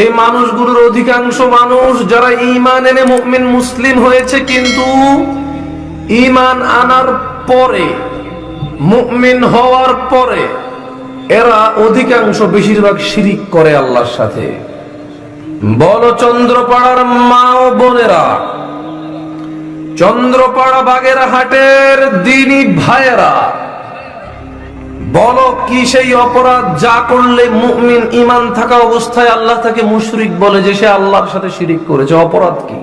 এই মানুষগুলোর অধিকাংশ মানুষ যারা ইমান এনে মুমিন মুসলিম হয়েছে কিন্তু ইমান আনার পরে, মুমিন হওয়ার পরে এরা অধিকাংশ বেশিরভাগ শিরিক করে আল্লাহর সাথে। বলো চন্দ্রপাড়ার মা ও বোনেরা, চন্দ্রপাড়া বাগের হাটের দিনী ভাইয়েরা বলো কি সেই অপরাধ যা করলে মুমিন ইমান থাকা অবস্থায় আল্লাহ তাকে মুশরিক বলে যে সে আল্লাহর সাথে শিরিক করেছে? অপরাধ কি?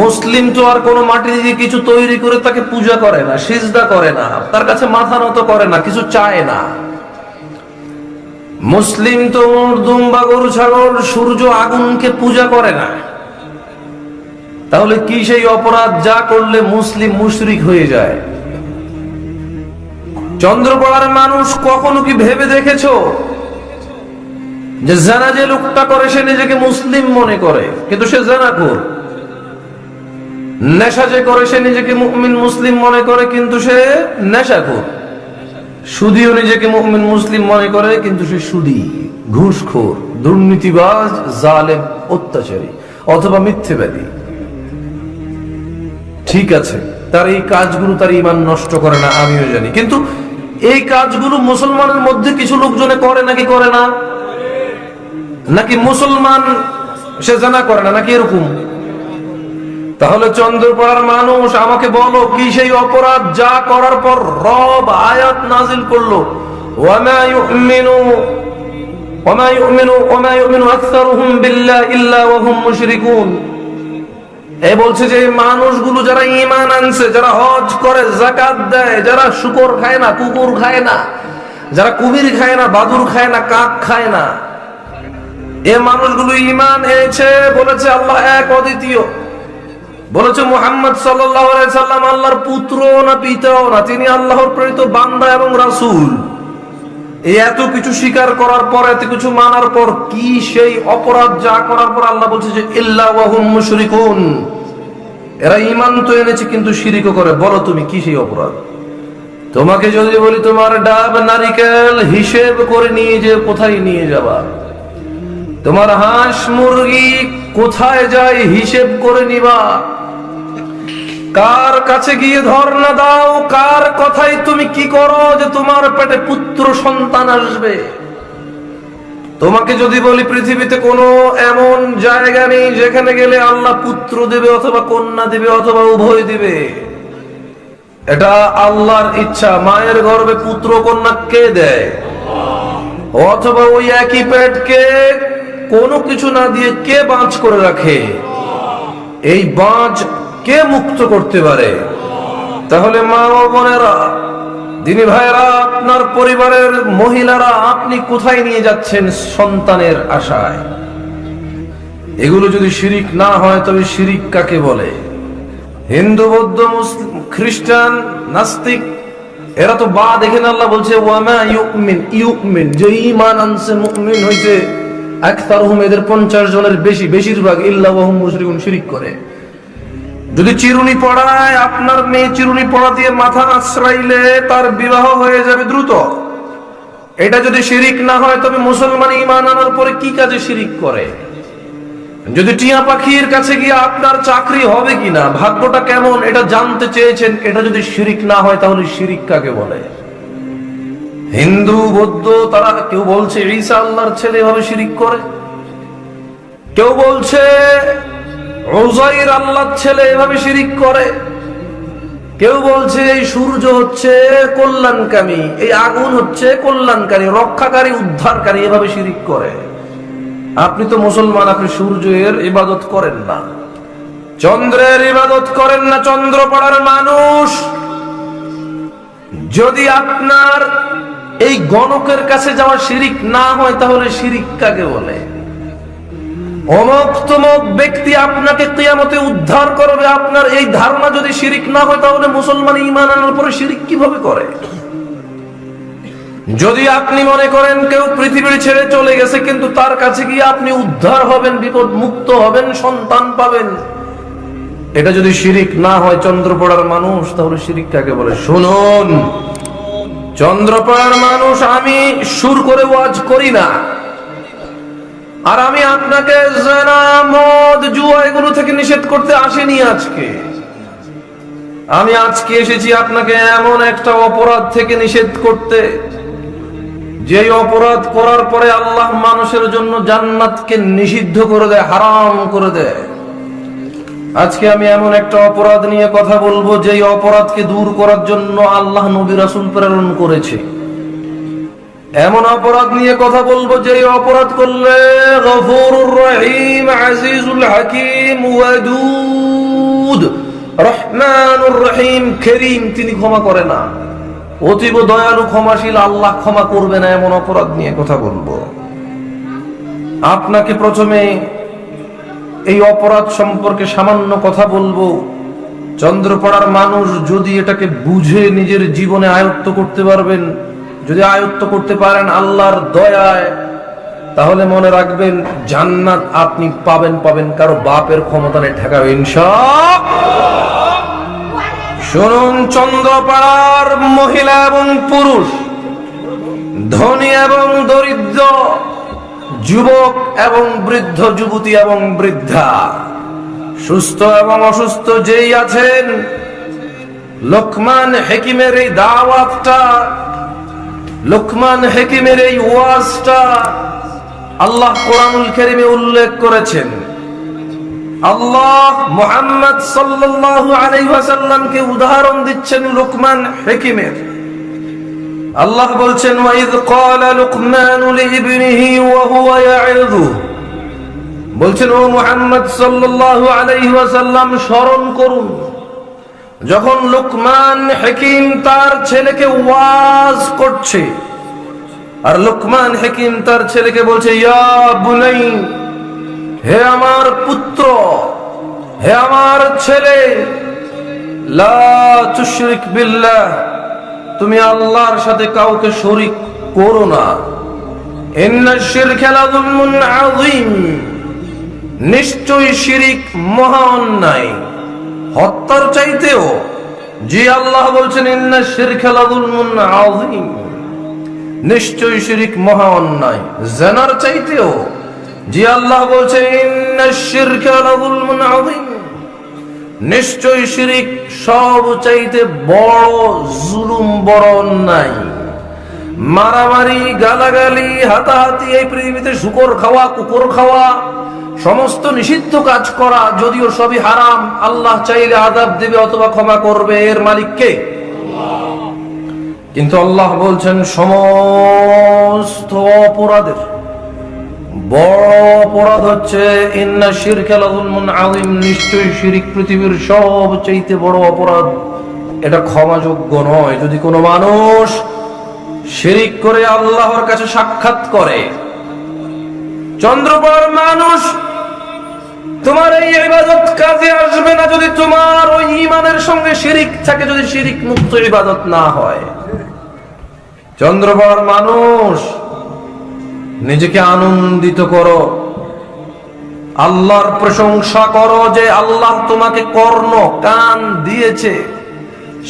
মুসলিম তো আর কোনো মাটি দিয়ে কিছু তৈরি করে তাকে পূজা করে না, সিজদা করে না, তার কাছে মাথা নত করে না, কিছু চায় না। মুসলিম তো দুম্বা গরু ছাগল, সূর্য, আগুনকে পূজা করে না। তাহলে কি সেই অপরাধ যা করলে মুসলিম মুশরিক হয়ে যায়? চন্দ্রপড়ার মানুষ কখনো কি ভেবে দেখেছ? যে জানা যে লোকটা করে, সে নিজেকে মুসলিম মনে করে, কিন্তু সে জানাখোর নেশা যে করে, সে নিজেকে মুমিন মুসলিম মনে করে, কিন্তু সে নেশাখোর সুদিও নিজেকে মুমিন মুসলিম মনে করে, কিন্তু সে সুদি, ঘুষখোর, দুর্নীতিবাজ, জালেম, অত্যাচারী, অথবা মিথ্যেবাদী। ঠিক আছে, তার এই কাজগুলো তার ইমান নষ্ট করে না, আমিও জানি। কিন্তু এই কাজগুলো মুসলমানের মধ্যে কিছু লোকজনে করে নাকি করে না? নাকি মুসলমান সে জানা করে না, নাকি এরকম? তাহলে চন্দ্রপাড়ার মানুষ আমাকে বলো, কি সেই অপরাধ যা করার পর রব আয়াত নাজিল করল? ওয়ামা ইউমিনু ওয়ামা ইউমিনু ওয়ামা ইউমিনু আকসারুহুম বিল্লাহ ইল্লা ওয়া মুশরিকুন। এ বলছে যে মানুষগুলো যারা ইমান আনছে, যারা হজ করে জাকাত দেয়, যারা শুকর খায় না, কুকুর খায় না, যারা কুমির খায় না, বাদুর খায় না, কাক খায় না, এ মানুষগুলো ইমান এনেছে বলেছে আল্লাহ এক অদ্বিতীয়। বলেছে মোহাম্মদ সাল্লাম আল্লাহর পুত্র না পিতাও না, তিনি আল্লাহর প্রেরিত বান্দা এবং রাসূল। এত কিছু স্বীকার করার পর, এত কিছু মানার পর কি সেই অপরাধ যা করার পর আল্লাহ বলছে যে মুশরিকুন এরা ইমান তো এনেছে, কিন্তু শিরিকও করে। বলো তুমি, কি সেই অপরাধ? তোমাকে যদি বলি, তোমার ডাব নারিকেল হিসেব করে নিয়ে যে কোথায় নিয়ে যাবা? তোমার হাঁস মুরগি কোথায় যায় হিসেব করে নিবা? কার কাছে গিয়ে ধর্ণা দাও? কার কথাই তুমি কি করো যে তোমার পেটে পুত্র সন্তান আসবে? তোমাকে যদি বলি পৃথিবীতে কোনো এমন জায়গা নেই যেখানে গেলে আল্লাহ পুত্র দেবে অথবা কন্যা দেবে অথবা উভয় দিবে। এটা আল্লাহর ইচ্ছা। মায়ের গর্ভে পুত্র কন্যা কে দেয়? অথবা ওই একই পেটকে কোনো কিছু না দিয়ে কে বাঁচ করে রাখে? এই বাঁচ কে মুক্ত করতে পারে? তাহলে মা ও বোনেরা, দিনী ভাইরা আপনার পরিবারের মহিলারা আপনি কোথায় নিয়ে যাচ্ছেন সন্তানের আশায়? এগুলো যদি শিরিক না হয়, তবে শিরিক কাকে বলে? হিন্দু, বৌদ্ধ, মুসলিম, খ্রিস্টান, নাস্তিক, এরা তো বা দেখেন আল্লাহ বলছে, ওয়ামা যে ঈমান আনছে, মুমিন হইছে। আকতারহুম এদের 50 জনের বেশি, বেশিরভাগ, ইল্লা ওয়াহুম মুশরিকুন, শিরিক করে। যদি চিরুনি পড়ায়, আপনার মেয়ে চিরুনি পড়া দিয়ে মাথা আশ্রাইলে তার বিবাহ হয়ে যাবে দ্রুত। এটা যদি শিরিক না হয়, তবে মুসলমান ইমান আনার পরে কি কাজে শিরিক করে? যদি টিয়া পাখির কাছে গিয়ে আপনার চাকরি হবে কিনা, ভাগ্যটা কেমন, এটা জানতে চেয়েছেন, এটা যদি শিরিক না হয়, তাহলে শিরিক কাকে বলে? হিন্দু, বৌদ্ধ, তারা কেউ বলছে ঈসা আল্লাহর ছেলে এভাবে শিরিক করে? কেউ বলছে রোজাইর আল্লাহর ছেলে এভাবে শিরিক করে। কেউ বলছে, এই সূর্য হচ্ছে কল্যাণকামী, এই আগুন হচ্ছে কল্যাণকারী, রক্ষাকারী, উদ্ধারকারী, এভাবে শিরিক করে। আপনি তো মুসলমান, আপনি সূর্যের ইবাদত করেন না। চন্দ্রের ইবাদত করেন না, চন্দ্রপড়ার মানুষ। যদি আপনার এই গণকের কাছে যাওয়া শিরিক না হয়, তাহলে শিরিক কাকে বলে? অমক তমক ব্যক্তি আপনাকে কিয়ামতে উদ্ধার করবে। আপনার এই ধারণা যদি শিরিক না হয়, তাহলে মুসলমান ইমান আনার পরে শিরিক কীভাবে করে? যদি আপনি মনে করেন কেউ পৃথিবীর ছেড়ে চলে গেছে, কিন্তু তার কাছে গিয়ে আপনি উদ্ধার হবেন বিপদ মুক্ত হবেন, সন্তান পাবেন। এটা যদি শিরিক না হয়, চন্দ্রপড়ার মানুষ, তাহলে শিরিক কাকে বলে, শুনুন, চন্দ্রপড়ার মানুষ আমি সুর করে ওয়াজ করি না। আর আমি আপনাকে মদ, জুয়া এগুলো থেকে নিষেধ করতে আসিনি আজকে। আমি আজকে এসেছি আপনাকে এমন একটা অপরাধ থেকে নিষেধ করতে যে অপরাধ করার পরে আল্লাহ মানুষের জন্য জান্নাতকে নিষিদ্ধ করে দেয়, হারাম করে দেয়। আজকে আমি এমন একটা অপরাধ নিয়ে কথা বলব, যেই অপরাধকে দূর করার জন্য আল্লাহ নবী রাসুল প্রেরণ করেছে। এমন অপরাধ নিয়ে কথা বলব যে অপরাধ করলে রহিম, আজিজুল হাকিম রহিম, করিম তিনি ক্ষমা করে না। অতীব দয়ালু, ক্ষমাশীল, আল্লাহ ক্ষমা করবে না এমন অপরাধ নিয়ে কথা বলব। আপনাকে প্রথমে এই অপরাধ সম্পর্কে সামান্য কথা বলব। চন্দ্রপাড়ার মানুষ যদি এটাকে বুঝে নিজের জীবনে আয়ত্ত করতে পারবেন যদি আয়ত্ত করতে পারেন আল্লাহর দয়ায়, তাহলে মনে রাখবেন জান্নাত আপনি পাবেন পাবেন কারও বাপের ক্ষমতা নেই ঠেকাবে ইনশা শুনুন, চন্দ্রপাড়ার মহিলা এবং পুরুষ, ধনী এবং দরিদ্র, যুবক এবং বৃদ্ধ, যুবতী এবং বৃদ্ধা, সুস্থ এবং অসুস্থ যেই আছেন, লোকমান হেকিমের এই দাওয়াতটা লোকমান হেকিমের এই ওয়াজটা আল্লাহ কোরআনুল কারীমে উল্লেখ করেছেন। আল্লাহ মুহাম্মদ সাল্লাল্লাহু আলাইহি ওয়াসাল্লামকে উদাহরণ দিচ্ছেন লোকমান হেকিমের। আল্লাহ বলছেন, ওয়াইদ ক্বালা লুকমান লিইবনিহি ওয়া হুয়া ইয়াইযু বলছেন, ও মুহাম্মদ সাল্লাল্লাহু আলাইহি ওয়াসাল্লাম, স্মরণ করুন। যখন লুকমান হাকিম তার ছেলেকে ওয়াজ করছে, আর লুকমান হাকিম তার ছেলেকে বলছে হে আমার পুত্র, হে আমার ছেলে বিল্লাহ, তুমি আল্লাহর সাথে কাউকে শরিক করো না। নিশ্চয়ই শিরিক মহা অন্যায় হত্যার চাইতেও জি আল্লাহ বলছেন, ইন্না শিরকা লাযুলমুন আযীম। নিশ্চয়ই শিরিক মহা অন্যায়। জানার চাইতেও জি আল্লাহ বলছেন, ইন্না শিরকা লাযুলমুন আযীম। নিশ্চয় শিরিক সব চাইতে বড় জুলুম, বড় অন্যায়। মারামারি, গালাগালি, হাতাহাতি, এই পৃথিবীতে শুকর খাওয়া, কুকুর খাওয়া সমস্ত নিষিদ্ধ কাজ করা যদিও সবই হারাম, আল্লাহ চাইলে আদাব দেবে অথবা ক্ষমা করবে। এর মালিককে কিন্তু আল্লাহ বলছেন, সমস্ত অপরাধের, বড় অপরাধ হচ্ছে আযীম, নিশ্চয়ই শিরিক পৃথিবীর সব চাইতে বড় অপরাধ। এটা ক্ষমাযোগ্য নয়। যদি কোনো মানুষ শিরিক করে আল্লাহর কাছে সাক্ষাৎ করে চন্দ্রপাড়ার মানুষ, তোমার এই ইবাদত কাজে আসবে না যদি তোমার ওই ইমানের সঙ্গে শিরিক থাকে, যদি শিরিক মুক্ত ইবাদত না হয়। চন্দ্রপাড়ার মানুষ, নিজেকে আনন্দিত করো। আল্লাহর প্রশংসা করো যে আল্লাহ তোমাকে কর্ণ, কান দিয়েছে,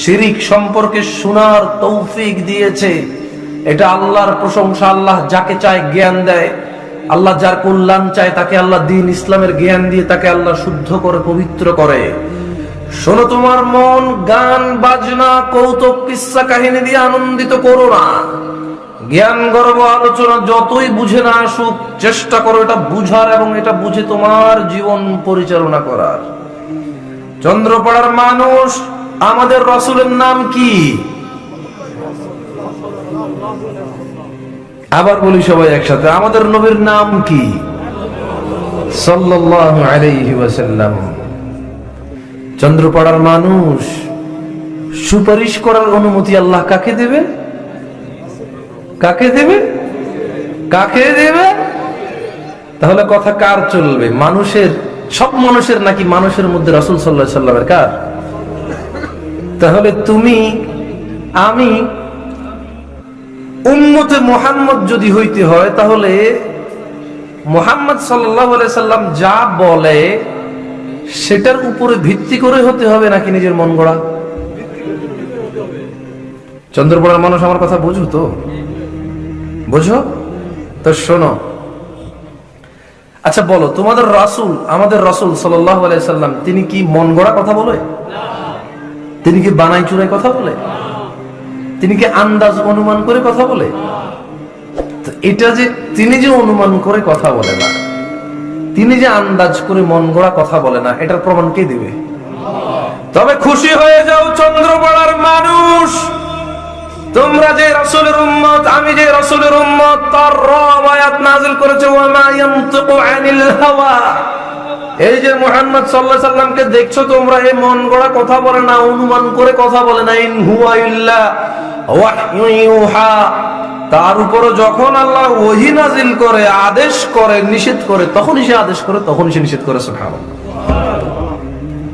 শিরিক সম্পর্কে শোনার তৌফিক দিয়েছে। এটা আল্লাহর প্রশংসা, আল্লাহ যাকে চায় জ্ঞান দেয়। আল্লাহ যার কল্যাণ চায় তাকে আল্লাহ দিন ইসলামের জ্ঞান দিয়ে তাকে আল্লাহ শুদ্ধ করে, পবিত্র করে। শোনো তোমার মন, গান, বাজনা, কৌতুক কিস্সা কাহিনী দিয়ে আনন্দিত করো না। জ্ঞান, গর্ব, আলোচনা যতই বুঝে না আসুক, চেষ্টা করো এটা বুঝার এবং এটা বুঝে তোমার জীবন পরিচালনা করার। চন্দ্রপাড়ার মানুষ, আমাদের রসুলের নাম কি? আবার বলি সবাই একসাথে, আমাদের নবীর নাম কি? চন্দ্রপাড়ার মানুষ, সুপারিশ করার অনুমতি আল্লাহ কাকে দেবে? কাকে দেবে? কাকে দেবে? তাহলে কথা কার চলবে? মানুষের, সব মানুষের নাকি মানুষের মধ্যে রসুল সাল্লাহ সাল্লামের কার? তাহলে তুমি, আমি উম্মতে মোহাম্মদ যদি হইতে হয়, তাহলে মোহাম্মদ সাল্লাম যা বলে, সেটার উপরে ভিত্তি করে হতে হবে নাকি নিজের মন গড়া? চন্দ্রপড়ার মানুষ আমার কথা বুঝো তো? বুঝো? তো শোনো। আচ্ছা বলো, তোমাদের রাসূল, আমাদের রাসূল সাল্লাম, তিনি কি মন গড়া কথা বলে? তিনি কি বানাই চুরাই কথা বলে? তিনি কি আন্দাজ অনুমান করে কথা বলে? এটা যে তিনি যে অনুমান করে কথা বলে না, তিনি যে আন্দাজ করে মন গড়া কথা বলে না, এটার প্রমাণ কে দিবে? তবে খুশি হয়ে যাও চন্দ্রপাড়ার মানুষ। তোমরা যে রাসূলের উম্মত, আমি যে রাসূলের উম্মত, তার রব আয়াত নাযিল করেছে এই যে মুহাম্মদ সাল্লাল্লাহু সাল্লামকে দেখছ তোমরা এই মন গড়া কথা বলে না, অনুমান করে কথা বলে না, ইন হুয়া ইল্লা তার উপরে যখন আল্লাহ ওহী নাযিল করে আদেশ করে নিষেধ করে তখনই সে আদেশ করে তখনই সে নিষেধ করে সুবহানাল্লাহ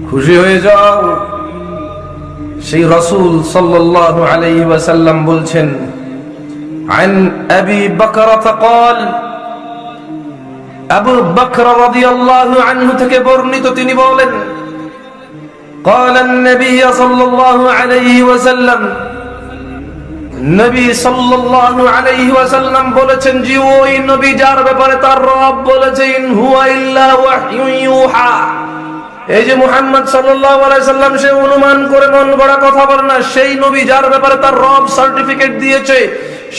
খুশি হয়ে যাও সেই রসুল সাল্লাল্লাহু আলাইহি ওয়াসাল্লাম বলছেন عن ابي بكرة قال আবু বকর রাদিয়াল্লাহু আনহু থেকে বর্ণিত তিনি বলেন قال النبي صلى الله عليه وسلم নবী সাল্লাল্লাহু আলাইহি ওয়াসাল্লাম বলেছেন যে ওই নবী যার ব্যাপারে তার রব বলেছে ইন হুয়া ইল্লা ওয়াহয়ু ইউহা। এই যে মুহাম্মদ সাল্লাল্লাহু আলাইহি সাল্লাম সে অনুমান করে মন গড়া কথা বলে না, সেই নবী যার ব্যাপারে তার রব সার্টিফিকেট দিয়েছে,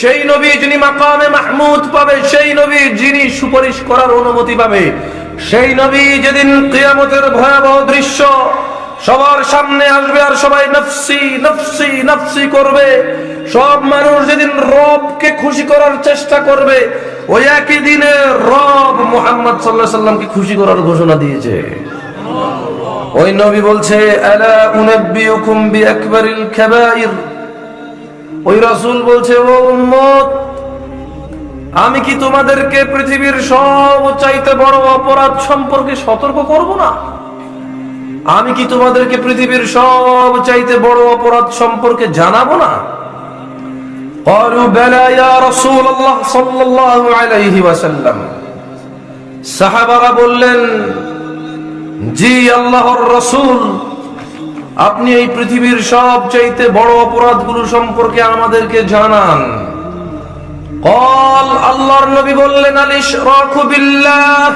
সেই নবী যিনি মাকামে মাহমুদ পাবে, সেই নবী যিনি সুপারিশ করার অনুমতি পাবে, সেই নবী যেদিন কিয়ামতের ভয়াবহ দৃশ্য সবার সামনে আসবে আর সবাই নফসি নফসি নফসি করবে। সব মানুষ যেদিন রবকে খুশি করার চেষ্টা করবে, ওই একই দিনে রব মুহাম্মদ সাল্লাহ সাল্লামকে খুশি করার ঘোষণা দিয়েছে। ওই নবী বলছে ওই রাসূল বলছে, ও উম্মত, আমি কি তোমাদেরকে পৃথিবীর সব চাইতে বড় অপরাধ সম্পর্কে সতর্ক করব না? আমি কি তোমাদেরকে পৃথিবীর সব চাইতে বড় অপরাধ সম্পর্কে জানাবো না قالوا بلى يا رسول الله صلى الله عليه وسلم সাহাবারা বললেন জি আল্লাহর রসুল আপনি এই পৃথিবীর সব চাইতে বড় অপরাধগুলো সম্পর্কে আমাদেরকে জানান কল আল্লাহর নবী বললেন আলিশ বিল্লাহ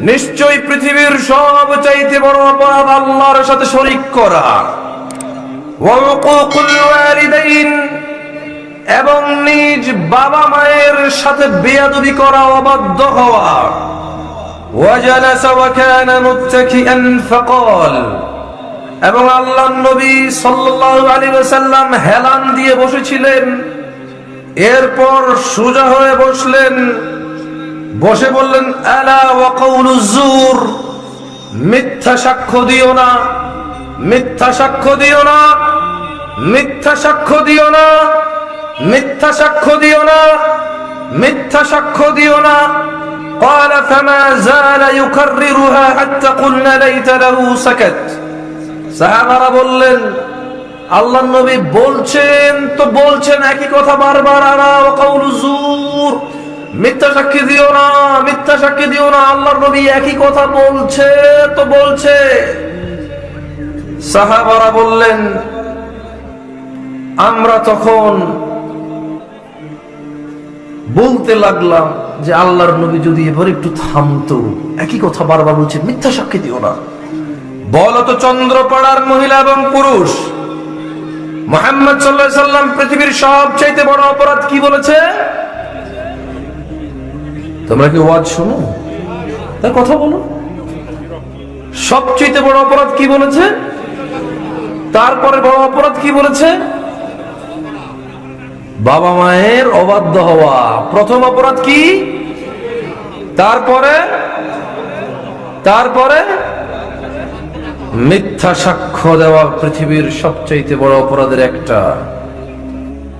নিশ্চয় পৃথিবীর সব চাইতে বড় অপরাধ আল্লাহর সাথে শরিক করা। এবং নিজ বাবা মায়ের সাথে বেয়াদবি করা অবাধ্য হওয়া। এবং আল্লাহ নবী সাল্লাল্লাহু আলাইহি হেলান দিয়ে বসেছিলেন। এরপর সোজা হয়ে বসলেন। বসে বললেন আলা ওয়া কাউলুজ জুর মিথ্যা সাক্ষ্য দিও না মিথ্যা সাক্ষ্য দিও না মিথ্যা সাক্ষ্য দিও না মিথ্যা সাক্ষ্য দিও না মিথ্যা সাক্ষ্য দিও না قال فما زال يكررها حتى قلنا ليت له سكت সাহাবারা বললেন আল্লাহ নবী বলছেন তো বলছেন একই কথা বারবার আনা ওয়াকাউলু জুর মিথ্যা সাক্ষী দিও না, মিথ্যা সাক্ষী দিও না, আল্লাহর নবী একই কথা বলছে, তো বলছে। সাহাবারা বললেন, আমরা তখন বলতে লাগলাম যে আল্লাহর নবী যদি এবার একটু থামতো, একই কথা বারবার বলছে, মিথ্যা সাক্ষী দিও না। বলো তো চন্দ্রপাড়ার মহিলা এবং পুরুষ, মোহাম্মদ সাল্লাহ সাল্লাম পৃথিবীর সবচাইতে বড় অপরাধ কি বলেছে? তোমরা কি ওয়াজ শোনো? তার কথা বলো। সবচেয়ে বড় অপরাধ কি বলেছে? তারপরে বড় অপরাধ কি বলেছে? বাবা মায়ের অবাধ্য হওয়া। প্রথম অপরাধ কি? তারপরে? তারপরে? মিথ্যা সাক্ষ্য দেওয়া পৃথিবীর সবচাইতে বড় অপরাধের একটা।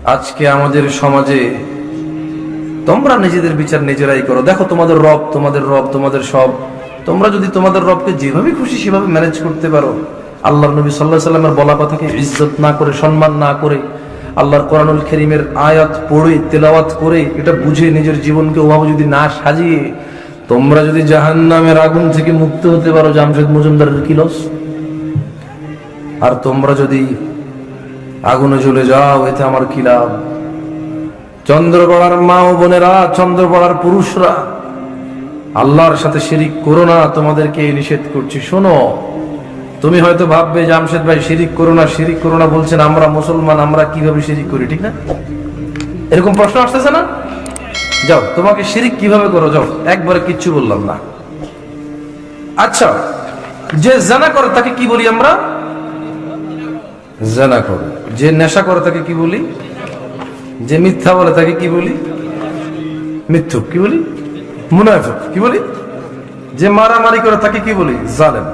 আজকে আমাদের সমাজে তোমরা নিজেদের বিচার নিজেরাই করো। দেখো, তোমাদের রব তোমাদের রব, তোমাদের সব। তোমরা যদি তোমাদের রবকে যেভাবে খুশি সেভাবে ম্যানেজ করতে পারো, আল্লাহর নবী সাল্লাহ সাল্লামের বলা কথাকে ইজ্জত না করে, সম্মান না করে, আল্লাহর কোরআনুল করিমের আয়াত পড়ে, তেলাওয়াত করে, এটা বুঝে নিজের জীবনকে ওভাবে যদি না সাজিয়ে, তোমরা যদি জাহান নামের আগুন থেকে মুক্ত হতে পারো, জামশেদ মজুমদারের কি লস আর তোমরা যদি আগুনে জ্বলে যাও, এতে আমার কি লাভ? চন্দ্রপড়ার মা ও বোনেরা, চন্দ্রপড়ার পুরুষরা, আল্লাহর সাথে শিরিক করো না, তোমাদেরকে নিষেধ করছি। শোনো, তুমি হয়তো ভাববে জামশেদ ভাই শিরিক করো না, শিরিক করো না বলছেন, আমরা মুসলমান, আমরা কীভাবে শিরিক করি, ঠিক না? এরকম প্রশ্ন আসতেছে না? যাও, তোমাকে শিরিক কীভাবে করো? যাও, একবারে কিচ্ছু বললাম না। আচ্ছা যে জানা করে তাকে কি বলি আমরা? জানা করে। যে নেশা করে তাকে কি বলি? যে মিথ্যা বলে তাকে কি বলি? মিথ্যুক, কি বলি? মুনাফিক, কি বলি? যে মারামারি করে তাকে কি বলি? জালেম।